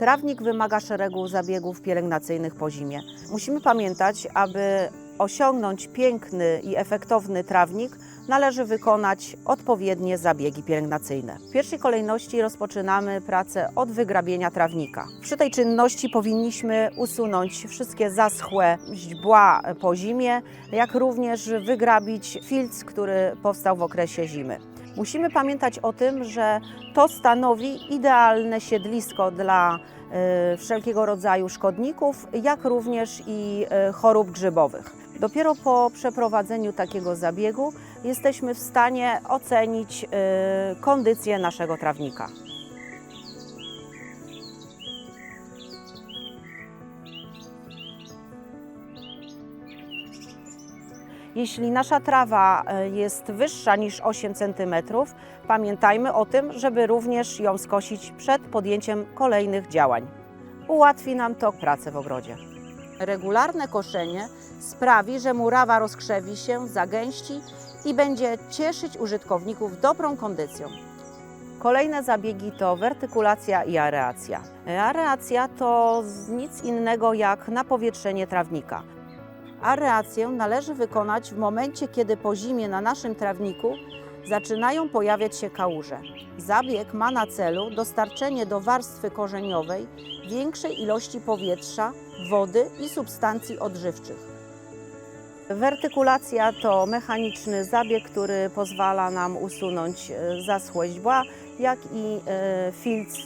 Trawnik wymaga szeregu zabiegów pielęgnacyjnych po zimie. Musimy pamiętać, aby osiągnąć piękny i efektowny trawnik, należy wykonać odpowiednie zabiegi pielęgnacyjne. W pierwszej kolejności rozpoczynamy pracę od wygrabienia trawnika. Przy tej czynności powinniśmy usunąć wszystkie zaschłe źdźbła po zimie, jak również wygrabić filc, który powstał w okresie zimy. Musimy pamiętać o tym, że to stanowi idealne siedlisko dla e, wszelkiego rodzaju szkodników, jak również i e, chorób grzybowych. Dopiero po przeprowadzeniu takiego zabiegu jesteśmy w stanie ocenić e, kondycję naszego trawnika. Jeśli nasza trawa e, jest wyższa niż 8 cm, pamiętajmy o tym, żeby również ją skosić przed podjęciem kolejnych działań. Ułatwi nam to pracę w ogrodzie. Regularne koszenie sprawi, że murawa rozkrzewi się, zagęści i będzie cieszyć użytkowników dobrą kondycją. Kolejne zabiegi to wertykulacja i areacja. Areacja to nic innego jak napowietrzenie trawnika. Areację należy wykonać w momencie, kiedy po zimie na naszym trawniku zaczynają pojawiać się kałuże. Zabieg ma na celu dostarczenie do warstwy korzeniowej większej ilości powietrza, wody i substancji odżywczych. Wertykulacja to mechaniczny zabieg, który pozwala nam usunąć e, zaschłe źdźbła, jak i e, filc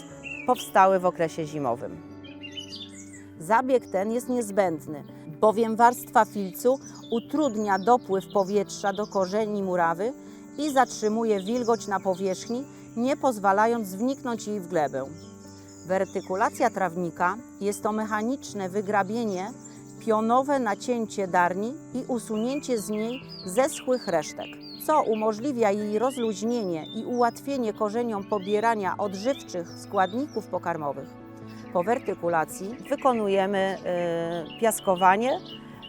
powstały w okresie zimowym. Zabieg ten jest niezbędny, bowiem warstwa filcu utrudnia dopływ powietrza do korzeni murawy i zatrzymuje wilgoć na powierzchni, nie pozwalając wniknąć jej w glebę. Wertykulacja trawnika jest to mechaniczne wygrabienie, pionowe nacięcie darni i usunięcie z niej zeschłych resztek, co umożliwia jej rozluźnienie i ułatwienie korzeniom pobierania odżywczych składników pokarmowych. Po wertykulacji wykonujemy e, piaskowanie,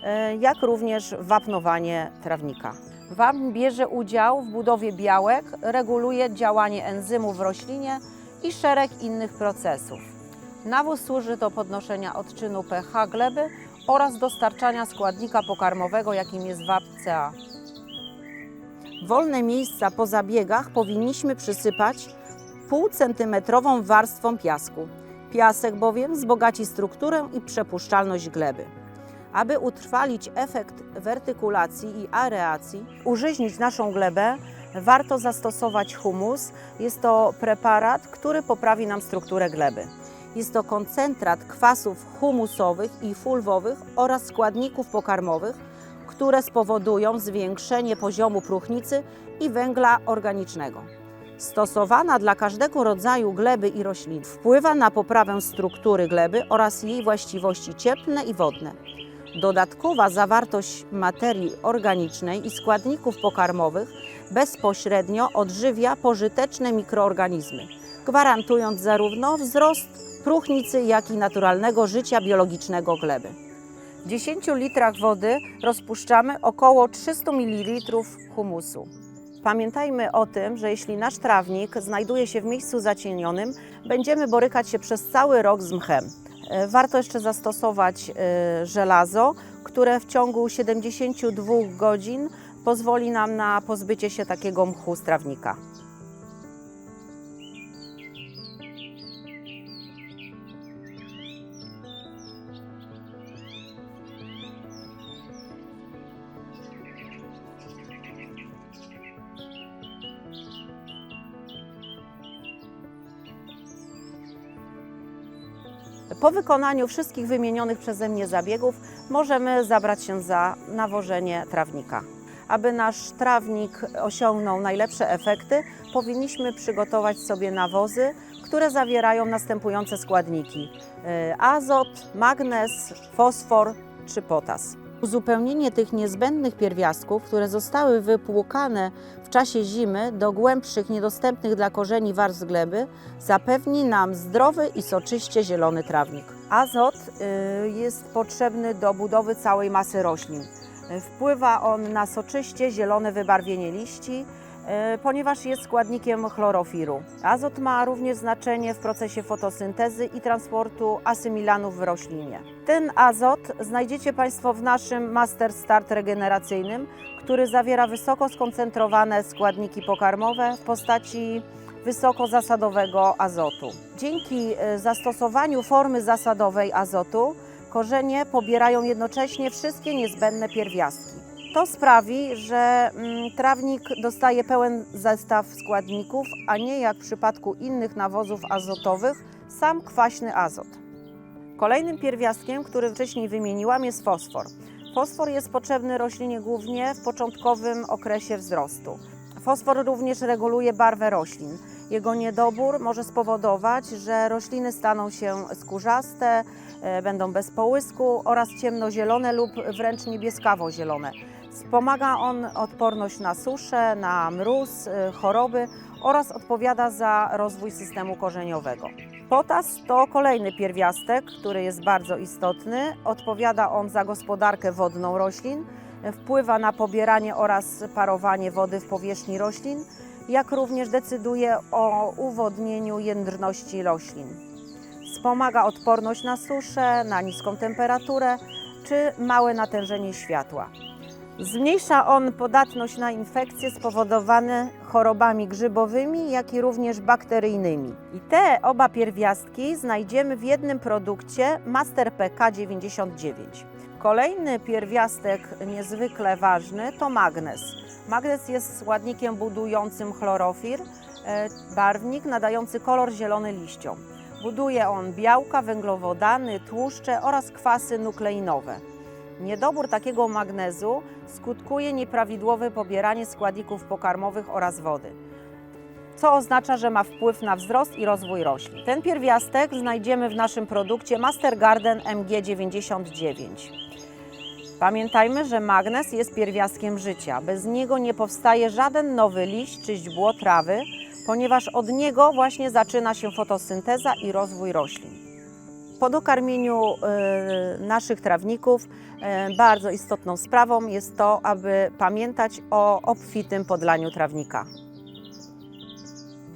e, jak również wapnowanie trawnika. Wapń bierze udział w budowie białek, reguluje działanie enzymów w roślinie i szereg innych procesów. Nawóz służy do podnoszenia odczynu pH gleby oraz dostarczania składnika pokarmowego, jakim jest wapń CA. Wolne miejsca po zabiegach powinniśmy przysypać półcentymetrową warstwą piasku. Piasek bowiem wzbogaci strukturę i przepuszczalność gleby. Aby utrwalić efekt wertykulacji i areacji, użyźnić naszą glebę, warto zastosować humus. Jest to preparat, który poprawi nam strukturę gleby. Jest to koncentrat kwasów humusowych i fulwowych oraz składników pokarmowych, które spowodują zwiększenie poziomu próchnicy i węgla organicznego. Stosowana dla każdego rodzaju gleby i roślin wpływa na poprawę struktury gleby oraz jej właściwości cieplne i wodne. Dodatkowa zawartość materii organicznej i składników pokarmowych bezpośrednio odżywia pożyteczne mikroorganizmy, gwarantując zarówno wzrost próchnicy, jak i naturalnego życia biologicznego gleby. W 10 litrach wody rozpuszczamy około 300 ml humusu. Pamiętajmy o tym, że jeśli nasz trawnik znajduje się w miejscu zacienionym, będziemy borykać się przez cały rok z mchem. E, Warto jeszcze zastosować e, żelazo, które w ciągu 72 godzin pozwoli nam na pozbycie się takiego mchu z trawnika. Po wykonaniu wszystkich wymienionych przeze mnie zabiegów możemy zabrać się za nawożenie trawnika. Aby nasz trawnik osiągnął najlepsze efekty, powinniśmy przygotować sobie nawozy, które zawierają następujące składniki: y, azot, magnez, fosfor czy potas. Uzupełnienie tych niezbędnych pierwiastków, które zostały wypłukane w czasie zimy do głębszych, niedostępnych dla korzeni warstw gleby, zapewni nam zdrowy i soczyście zielony trawnik. Azot y, jest potrzebny do budowy całej masy roślin. Wpływa on na soczyście zielone wybarwienie liści ponieważ jest składnikiem chlorofiru. Azot ma również znaczenie w procesie fotosyntezy i transportu asymilanów w roślinie. Ten azot znajdziecie Państwo w naszym Master Start regeneracyjnym, który zawiera wysoko skoncentrowane składniki pokarmowe w postaci wysokozasadowego azotu. Dzięki e, zastosowaniu formy zasadowej azotu korzenie pobierają jednocześnie wszystkie niezbędne pierwiastki. To sprawi, że mm, trawnik dostaje pełen zestaw składników, a nie jak w przypadku innych nawozów azotowych, sam kwaśny azot. Kolejnym pierwiastkiem, który wcześniej wymieniłam, jest fosfor. Fosfor jest potrzebny roślinie głównie w początkowym okresie wzrostu. Fosfor również reguluje barwę roślin. Jego niedobór może spowodować, że rośliny staną się skórzaste, e, będą bez połysku oraz ciemnozielone lub wręcz niebieskawo-zielone. Wspomaga on odporność na suszę, na mróz, e, choroby oraz odpowiada za rozwój systemu korzeniowego. Potas to kolejny pierwiastek, który jest bardzo istotny. Odpowiada on za gospodarkę wodną roślin, wpływa na pobieranie oraz parowanie wody w powierzchni roślin, jak również decyduje o uwodnieniu jędrności roślin. Wspomaga odporność na suszę, na niską temperaturę czy małe natężenie światła. Zmniejsza on podatność na infekcje spowodowane chorobami grzybowymi, jak i również bakteryjnymi. I te oba pierwiastki znajdziemy w jednym produkcie Master PK 99. Kolejny pierwiastek niezwykle ważny to magnez. Magnez jest składnikiem budującym chlorofir, e, barwnik nadający kolor zielony liściom. Buduje on białka, węglowodany, tłuszcze oraz kwasy nukleinowe. Niedobór takiego magnezu skutkuje nieprawidłowe pobieranie składników pokarmowych oraz wody, co oznacza, że ma wpływ na wzrost i rozwój roślin. Ten pierwiastek znajdziemy w naszym produkcie Master Garden MG99. Pamiętajmy, że magnez jest pierwiastkiem życia. Bez niego nie powstaje żaden nowy liść czy źdźbło trawy, ponieważ od niego właśnie zaczyna się fotosynteza i rozwój roślin. Po dokarmieniu y, naszych trawników y, bardzo istotną sprawą jest to, aby pamiętać o obfitym podlaniu trawnika.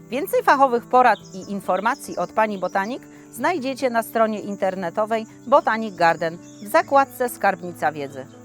Więcej fachowych porad i informacji od Pani Botanik znajdziecie na stronie internetowej Botanic Garden w zakładce Skarbnica Wiedzy.